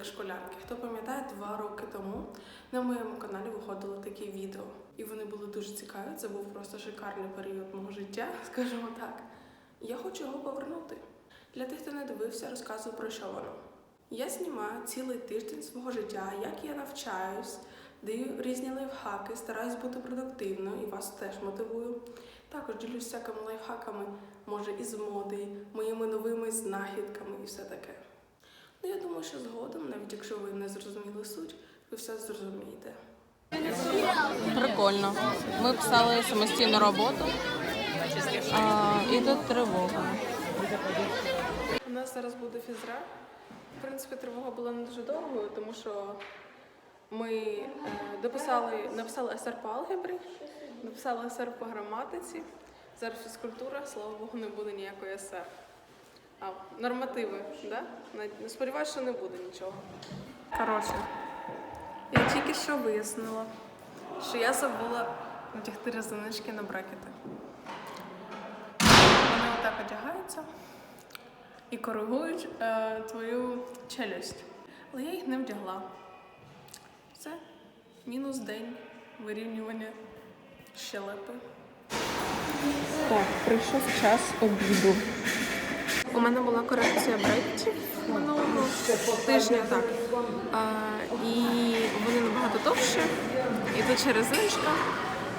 Щоденник школярки. Хто пам'ятає, два роки тому на моєму каналі виходило такі відео, і вони були дуже цікаві. Це був просто шикарний період мого життя, скажімо так. Я хочу його повернути. Для тих, хто не дивився, розказую про що воно. Я знімаю цілий тиждень свого життя, як я навчаюсь, даю різні лайфхаки, стараюсь бути продуктивною і вас теж мотивую. Також ділюсь всякими лайфхаками, може, із моди, моїми новими знахідками і все таке. Ну, я думаю, що згодом, навіть якщо ви не зрозуміли суть, ви все зрозумієте. Прикольно. Ми писали самостійну роботу. А, і тут тривога. У нас зараз буде фізра. В принципі, тривога була не дуже довгою, тому що ми е, дописали, написали СР по алгебрі, написали СР по граматиці. Зараз фізкультура, слава Богу, не буде ніякої СР. А, нормативи, да? На- Сподіваюсь, що не буде нічого. Коротше, я тільки що вияснила, що я забула одягти резиночки на брекети. Вони отак одягаються і коригують е, твою челюсть. Але я їх не вдягла. Все, мінус день вирівнювання щелепи. Так, прийшов час обіду. У мене була корекція брекетів минулого тижня, так. А, і вони набагато довші, і тут ще резиночка,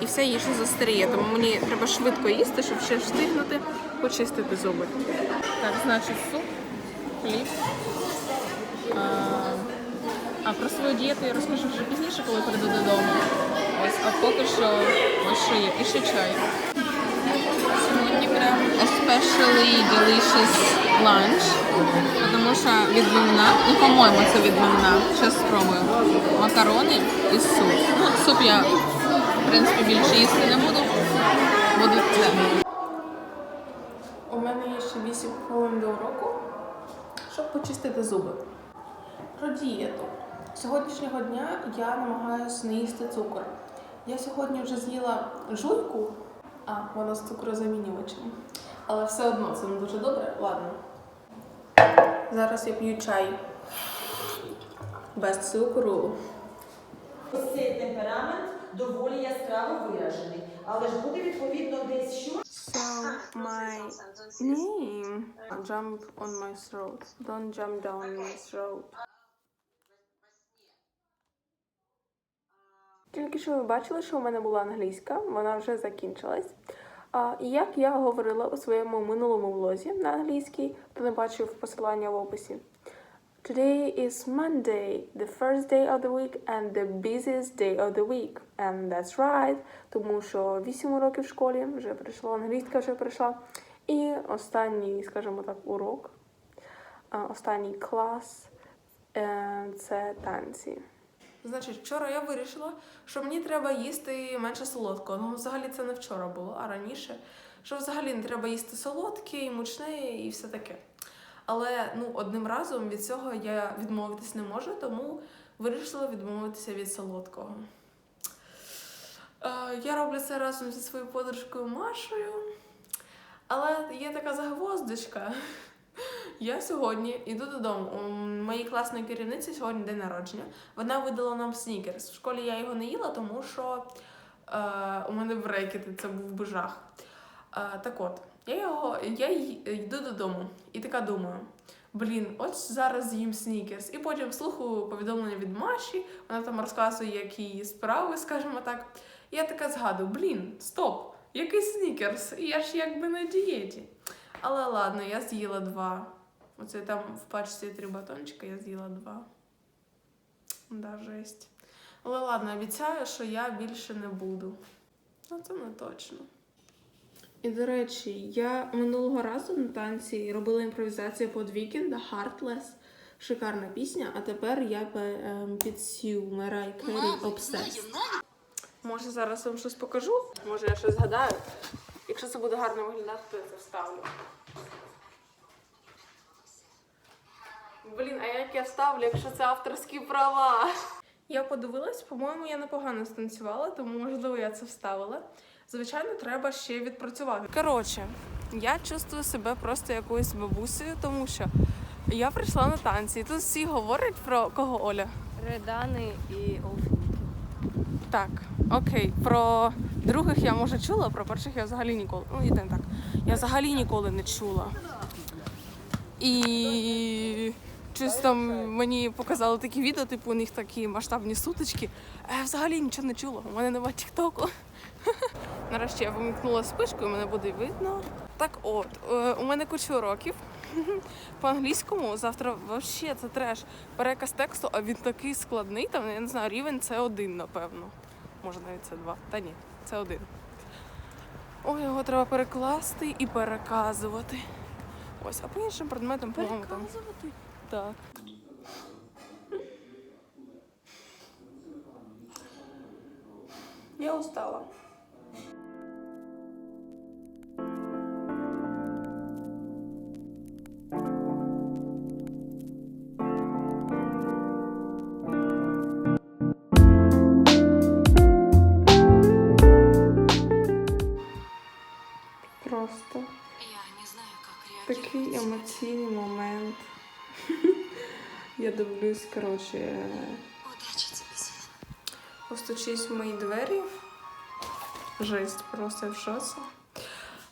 і вся їжа застаріє. Тому мені треба швидко їсти, щоб ще встигнути почистити зуби. Так, значить, суп, хліб. А, а про свою дієту я розкажу вже пізніше, коли прийду додому. Ось, а поки що ось що є. І ще чай. Сьогодні прям especially delicious lunch, тому що відбивна, ну, по-моєму, це відбивна. Зараз спробую. Макарони і суп. Ну, суп я, в принципі, більше їсти не буду. Буду це. У мене є ще 8 хвилин до уроку, щоб почистити зуби. Про дієту. Сьогоднішнього дня я намагаюся не їсти цукор. Я сьогодні вже з'їла жуйку, а вона з цукрозамінювачем. Але все одно це не дуже добре. Ладно. Зараз я п'ю чай без цукру. Ось цей темперамент доволі яскраво виражений, але ж буде відповідно десь що. So my name. Jump on my throat. Don't jump down my throat. Тільки що ви бачили, що у мене була англійська, вона вже закінчилась. І як я говорила у своєму минулому влозі на англійській, хто не бачив посилання в описі. Today is Monday, the first day of the week and the busiest day of the week. And that's right, тому що 8 уроків в школі вже прийшло, англійська вже прийшла. І останній, скажімо так, урок, останній клас е, це танці. Значить, вчора я вирішила, що мені треба їсти менше солодкого. Ну, взагалі це не вчора було, а раніше. Що взагалі не треба їсти солодке і мучне і все таке. Але ну, одним разом від цього я відмовитись не можу, тому вирішила відмовитися від солодкого. Е, я роблю це разом зі своєю подружкою Машею. Але є така загвоздочка. Я сьогодні йду додому. У моїй класної керівниці сьогодні день народження. Вона видала нам снікерс. В школі я його не їла, тому що е, у мене брекети, це був би жах. Е, так от, я його я йду додому і така думаю: блін, от зараз з'їм снікерс. І потім слухаю повідомлення від Маші, вона там розказує, які справи, скажімо так. Я така згадую: блін, стоп, який снікерс? Я ж якби на дієті. Але ладно, я з'їла два. Оце там в пачці три батончика, я з'їла два. Да, жесть. Але ладно, обіцяю, що я більше не буду. Ну, це не точно. І до речі, я минулого разу на танці робила імпровізацію під Weekend Heartless. Шикарна пісня, а тепер я ем, підсів Мерай Керрі Obsessed. Може зараз вам щось покажу? Може я щось згадаю? Якщо це буде гарно виглядати, то я це вставлю. Блін, а як я вставлю, якщо це авторські права? Я подивилась, по-моєму, я непогано станцювала, тому можливо я це вставила. Звичайно, треба ще відпрацювати. Коротше, я чувствую себе просто якоюсь бабусею, тому що Я прийшла на танці, і тут всі говорять про кого Оля. Редани і Олфінки. Так, окей. Про других я може чула, про перших я взагалі ніколи. Ну, і не так. Я взагалі ніколи не чула. І щось там мені показали такі відео, типу у них такі масштабні сутички. А я взагалі нічого не чула. У мене немає тіктоку. Нарешті я вимкнула спишку, і мене буде видно. Так от, е, у мене куча уроків. По англійському завтра взагалі це треш. Переказ тексту, а він такий складний, там, я не знаю, рівень це один, напевно. Може навіть це два. Та ні, це один. Ой, його треба перекласти і переказувати. Ось, а по іншим предметам, по-моєму, там. Так. Я устала. Я дивлюсь, коротше, Сіна. постучись в мої двері. Жесть, просто в шоці.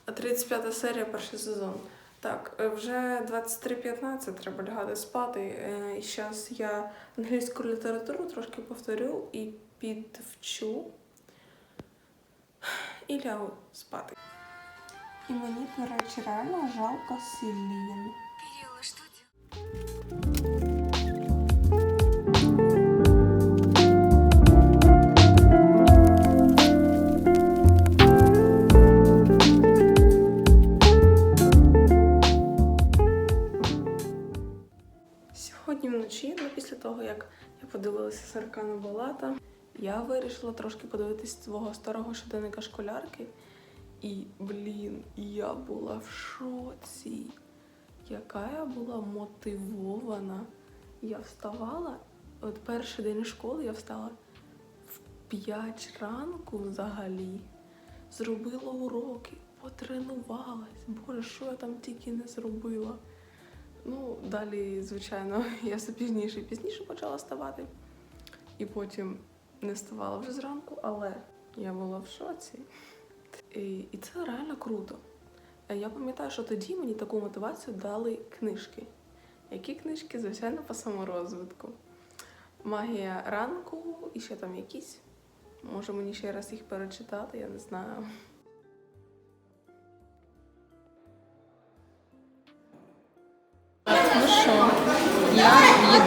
А 35 серія, перший сезон. Так, е, вже 23.15, треба лягати спати. Е, І зараз я англійську літературу трошки повторю і підвчу. І лягу спати. І мені, до речі, реально жалко Селін. Кирилла, що ти? Вночі, ну після того, як я подивилася Саркана Балата, я вирішила трошки подивитись свого старого щоденника школярки. І, блін, я була в шоці. Яка я була мотивована. Я вставала, от перший день школи я встала в 5 ранку взагалі. Зробила уроки, потренувалась. Боже, що я там тільки не зробила. Ну, далі, звичайно, я все пізніше і пізніше почала вставати. І потім не вставала вже зранку, але я була в шоці. І, і це реально круто. Е, Я пам'ятаю, що тоді мені таку мотивацію дали книжки. Які книжки, звичайно, по саморозвитку. Магія ранку і ще там якісь. Може мені ще раз їх перечитати, я не знаю.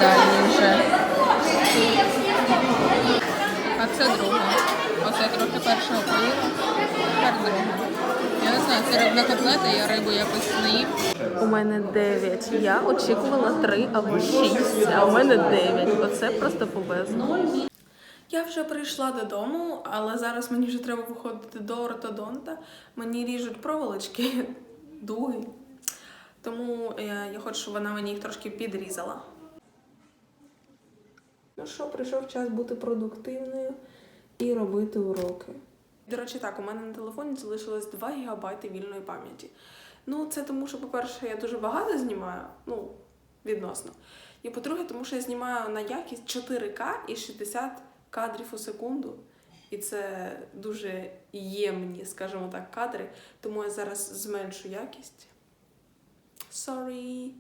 В вже. А це друга. Оце трохи першого поїла, тепер друга. Я не знаю, це рибна котлета, я рибу якось не їм. У мене 9. Я очікувала 3 або 6, а у мене 9. Оце просто повезло. Я вже прийшла додому, але зараз мені вже треба виходити до ортодонта. Мені ріжуть проволочки, дуги. Тому я, я хочу, щоб вона мені їх трошки підрізала. Ну що, прийшов час бути продуктивною і робити уроки. До речі, так, у мене на телефоні залишилось 2 ГБ вільної пам'яті. Ну, це тому, що, по-перше, я дуже багато знімаю, ну, відносно. І по-друге, тому що я знімаю на якість 4К і 60 кадрів у секунду. І це дуже ємні, скажімо так, кадри. Тому я зараз зменшу якість. Sorry.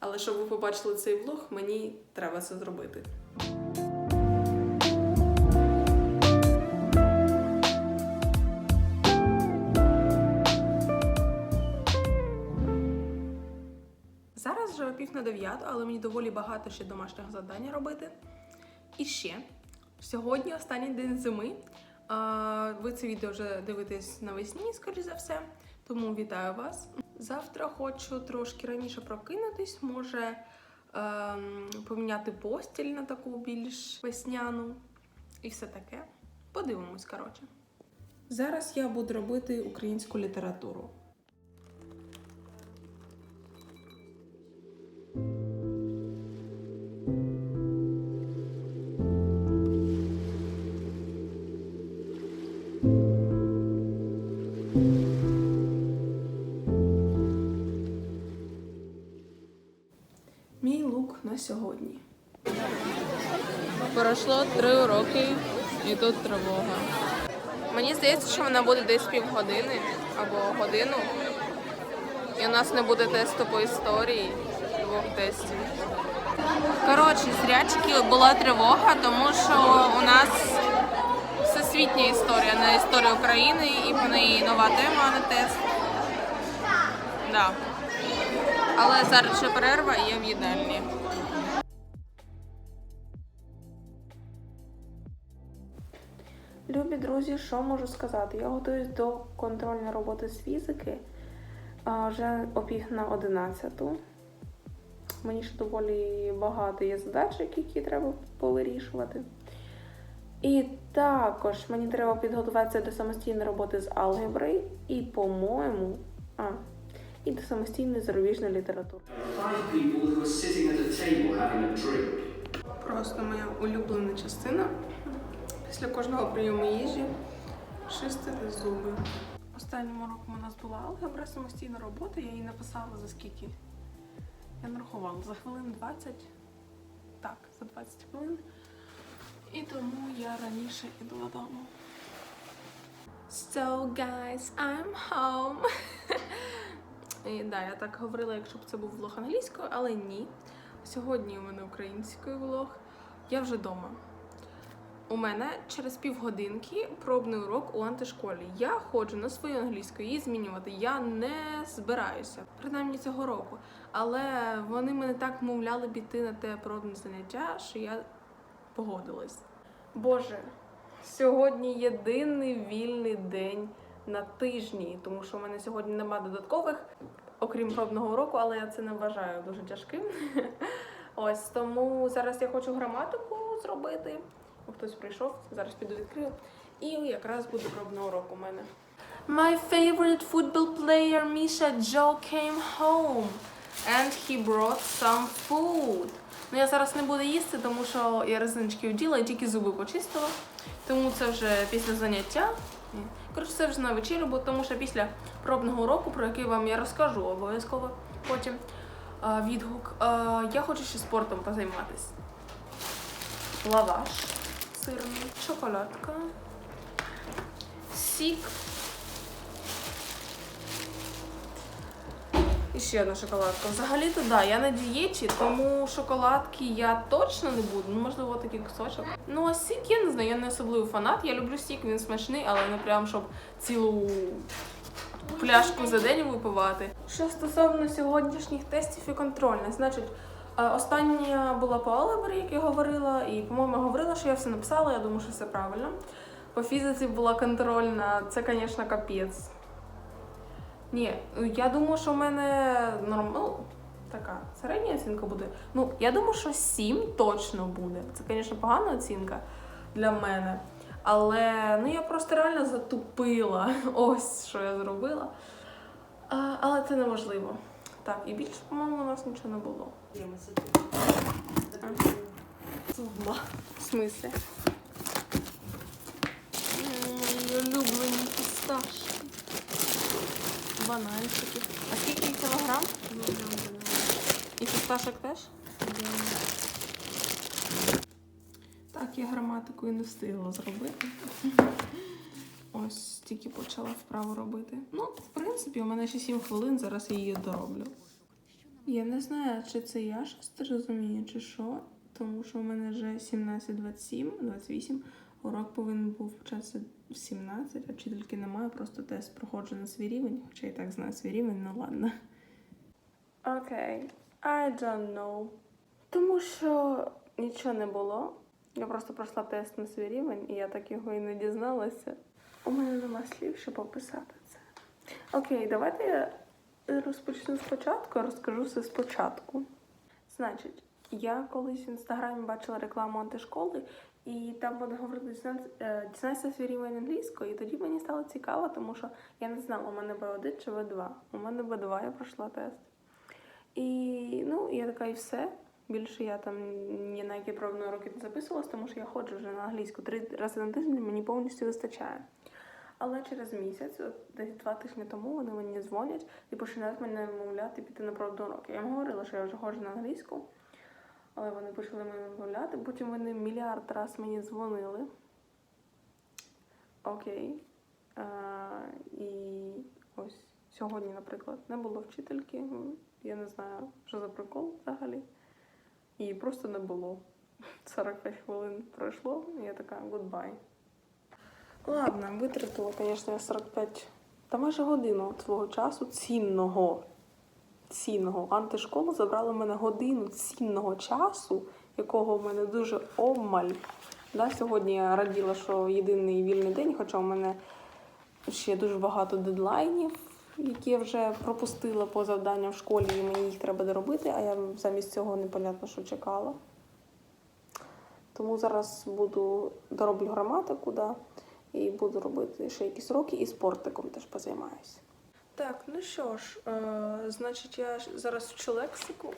Але щоб ви побачили цей влог, мені треба це зробити. Пів на дев'яту, але мені доволі багато ще домашнього завдання робити. І ще сьогодні останній день зими. Ви це відео вже дивитесь навесні, скоріш за все. Тому вітаю вас. Завтра хочу трошки раніше прокинутись, може ем, поміняти постіль на таку більш весняну і все таке. Подивимось, коротше. Зараз я буду робити українську літературу. Тут тривога. Мені здається, що вона буде десь півгодини або годину. І у нас не буде тесту по історії, двох тестів. Коротше, зрячки була тривога, тому що у нас всесвітня історія, не історія України, і по неї нова тема, а не тест. Да. Але зараз ще перерва і я в їдальні. Друзі, що можу сказати? Я готуюсь до контрольної роботи з фізики а, вже о пів на одинадцяту. Мені ще доволі багато є задачок, які треба повирішувати. І також мені треба підготуватися до самостійної роботи з алгебри і, по-моєму, а, і до самостійної зарубіжної літератури. Просто моя улюблена частина після кожного прийому їжі чистити зуби. Останнім уроком у нас була алгебра, самостійна робота. Я її написала за скільки? Я нарахувала за хвилин 20. Так, за 20 хвилин. І тому я раніше іду додому. So, guys, I'm home. І, да, я так говорила, якщо б це був влог англійською, але ні. Сьогодні у мене український влог. Я вже вдома. У мене через півгодинки пробний урок у антишколі. Я ходжу на свою англійську, її змінювати я не збираюся, принаймні цього року. Але вони мене так мовляли піти на те пробне заняття, що я погодилась. Боже, сьогодні єдиний вільний день на тижні, тому що у мене сьогодні нема додаткових, окрім пробного уроку, але я це не вважаю дуже тяжким. Ось тому зараз я хочу граматику зробити. Хтось прийшов, зараз піду відкрию. І якраз буде пробний урок у мене. My favorite football player Misha Joe came home and he brought some food. Ну я зараз не буду їсти, тому що я резиночки вділа і тільки зуби почистила. Тому це вже після заняття. Коротше, це вже на вечерю, бо тому що після пробного уроку, про який вам я розкажу обов'язково потім відгук. Я хочу ще спортом позайматися. Лаваш сирний, шоколадка, сік. І ще одна шоколадка. Взагалі-то да, я на дієті, тому шоколадки я точно не буду. Ну, можливо, такий кусочок. Ну, а сік я не знаю, я не особливий фанат. Я люблю сік, він смачний, але не прям щоб цілу пляшку за день випивати. Що стосовно сьогоднішніх тестів і контрольних, значить, остання була по алгебрі, як я говорила, і, по-моєму, говорила, що я все написала, я думаю, що все правильно. По фізиці була контрольна, це, звісно, капець. Ні, я думаю, що в мене норм... ну, така середня оцінка буде. Ну, я думаю, що 7 точно буде. Це, звісно, погана оцінка для мене. Але ну я просто реально затупила. Ось що я зробила. А, але це неможливо. Так, і більше, по-моєму, у нас нічого не було. В смислі? М, Мої улюблені фісташки. Бананчики. А скільки кілограм? І фісташок теж? Так, я граматику і не встигла зробити. Ось тільки почала вправу робити. Ну, в принципі, у мене ще 7 хвилин, зараз я її дороблю. Я не знаю, чи це я щось розумію, чи що, тому що у мене вже 17.27, 28. Урок повинен був початися в 17, а вчительки немає, просто тест проходжу на свій рівень, хоча і так знаю свій рівень, ну ладно. Окей, I don't know. Тому що нічого не було. Я просто пройшла тест на свій рівень, і я так його і не дізналася. У мене нема слів, щоб описати це. Окей, давайте я розпочну спочатку, розкажу все спочатку. Значить, я колись в інстаграмі бачила рекламу антишколи, і там вони говорили «Дізнайся- е, свій рівень англійської. І тоді мені стало цікаво, тому що я не знала, у мене Б1 чи В2. У мене Б2, я пройшла тест. І ну, я така, і все. Більше я там ні на які пробні уроки не записувалась, тому що я ходжу вже на англійську три рази на тиждень, мені повністю вистачає. Але через місяць, от десь два тижні тому, вони мені дзвонять і починають мене вмовляти піти на пробні уроки. Я їм говорила, що я вже ходжу на англійську. але вони почали мене відмовляти. Потім вони мільярд раз мені дзвонили. Окей. А, і ось сьогодні, наприклад, не було вчительки. Я не знаю, що за прикол взагалі. І просто не було. 45 хвилин пройшло, і я така goodbye. Ладно, витратила, звісно, я 45 та майже годину свого часу цінного. Цінного. Антишкола забрала в мене годину цінного часу, якого в мене дуже обмаль. Да, сьогодні я раділа, що єдиний вільний день, хоча у мене ще дуже багато дедлайнів, які я вже пропустила по завданням в школі, і мені їх треба доробити, а я замість цього непонятно, що чекала. Тому зараз буду дороблю граматику, да, і буду робити ще якісь роки, і спортиком теж позаймаюся. Так, ну що ж, е, значить, я зараз вчу лексику.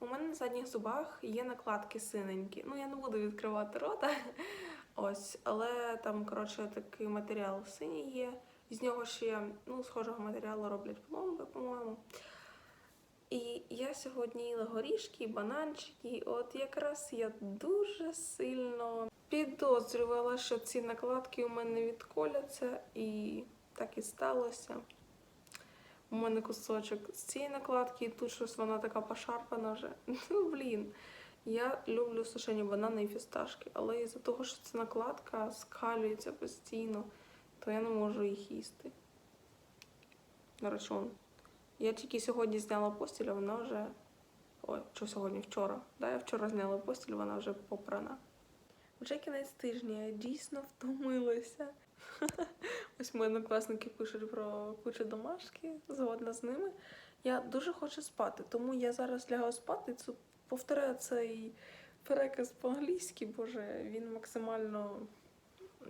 У мене на задніх зубах є накладки синенькі. Ну, я не буду відкривати рота. Ось, але там, коротше, такий матеріал синій є. З нього ще, ну, схожого матеріалу роблять пломби, по-моєму. І я сьогодні їла горішки, бананчики. От якраз я дуже сильно підозрювала, що ці накладки у мене відколяться, і так і сталося. У мене кусочок з цієї накладки, і тут щось вона така пошарпана вже. Ну, блін. Я люблю сушені банани і фісташки, але із-за того, що ця накладка скалюється постійно, то я не можу їх їсти. До речі. Я тільки сьогодні зняла постіль, а вона вже. Ой, що сьогодні? Вчора. Да, я вчора зняла постіль, вона вже попрана. Вже кінець тижня, я дійсно втомилася. Ось мої однокласники пишуть про кучу домашки, згодна з ними. Я дуже хочу спати, тому я зараз лягаю спати. Це повторяю цей переказ по-англійськи, боже, він максимально.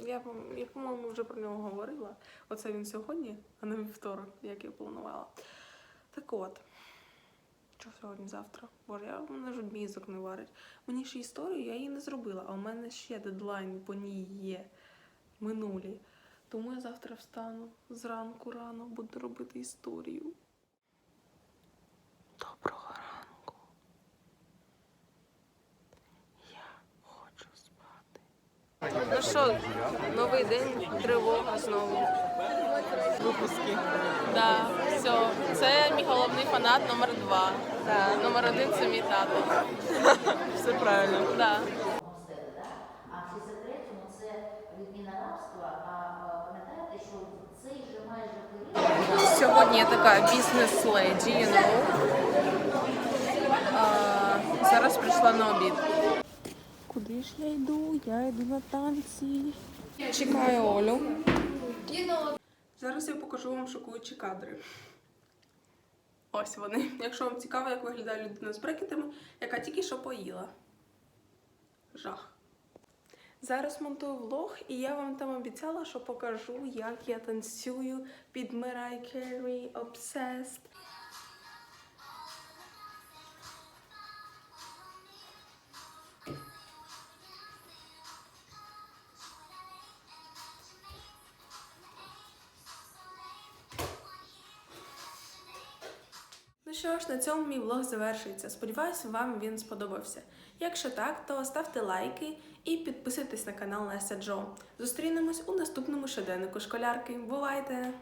Я, я, по-моєму, вже про нього говорила. Оце він сьогодні, а не вівторок, як я планувала. Так от. Що сьогодні завтра? Боже, я в мене ж мізок не варить. Мені ще історію я її не зробила, а у мене ще дедлайн по ній є минулі. Тому я завтра встану зранку рано, буду робити історію. Доброго ранку. Я хочу спати. Ну що, новий день, тривога знову. Випуски. Да, все. Головний фанат номер два. Да. Номер один це мій тато. Все правильно. Да. А в 63-му це відміна рабства, а пам'ятаєте, що цей же майже період Сьогодні я така бізнес-леді, you know. А, зараз прийшла на обід. Куди ж я йду? Я йду на танці. Чекаю Олю. Зараз я покажу вам шокуючі кадри. Ось вони. Якщо вам цікаво, як виглядає людина з брекетами, яка тільки що поїла. Жах. Зараз монтую влог, і я вам там обіцяла, що покажу, як я танцюю під Mariah Carey Obsessed. На цьому мій влог завершується. Сподіваюся, вам він сподобався. Якщо так, то ставте лайки і підписуйтесь на канал Настя Джо. Зустрінемось у наступному щоденнику школярки. Бувайте!